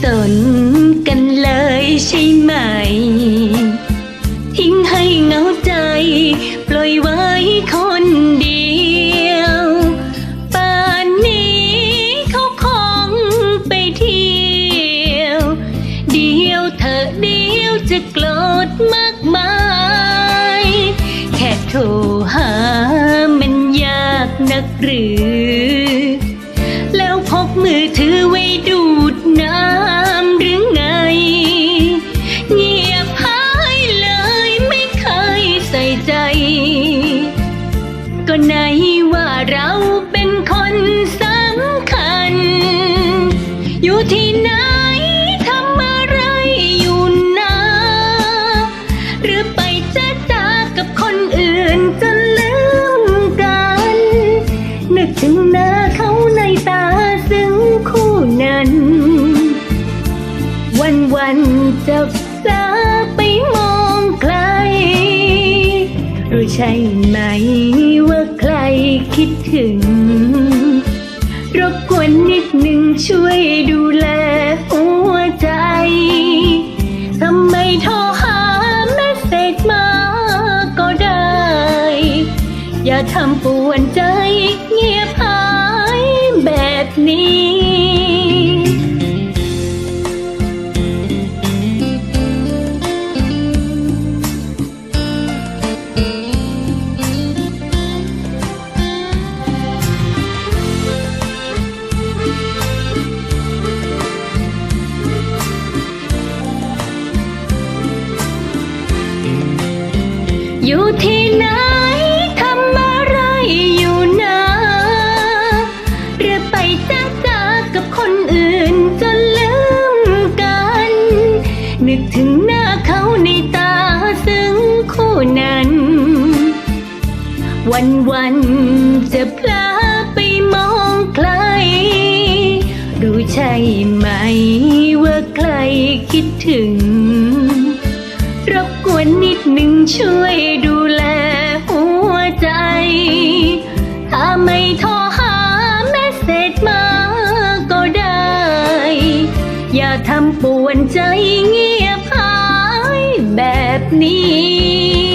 สนกันเลยใช่ไหม ทิ้งให้เหงาใจ ปล่อยไว้คนเดียว ป่านนี้เขาคงไปเที่ยว เดียวเธอเดียวจะโกรธมากมาย แค่โทรหามันยากนักหรือ แล้วพกมือถือไว้ดู วันวันจะพลาไปมองใคร รู้ใช่ไหมว่าใครคิดถึง รบกวนนิดหนึ่งช่วยดูแลหัวใจ ทำไมโทรหาเมสเซจมาก็ได้ อย่าทำปวนใจเงียบหายแบบนี้ อยู่ที่ไหนทำอะไรอยู่นะหรือไปจ้าจากับคนอื่นจนลืมกัน นึกถึงหน้าเขาในตาซึ่งคู่นั้น วันวันจะพลาไปมองใคร รู้ใช่ไหมว่าใครคิดถึง วนนิดหนึ่งช่วยดูแลหัวใจ ถ้าไม่โทรหาแมสร็จมาก็ได้ อย่าทำปวนใจเงียบหายแบบนี้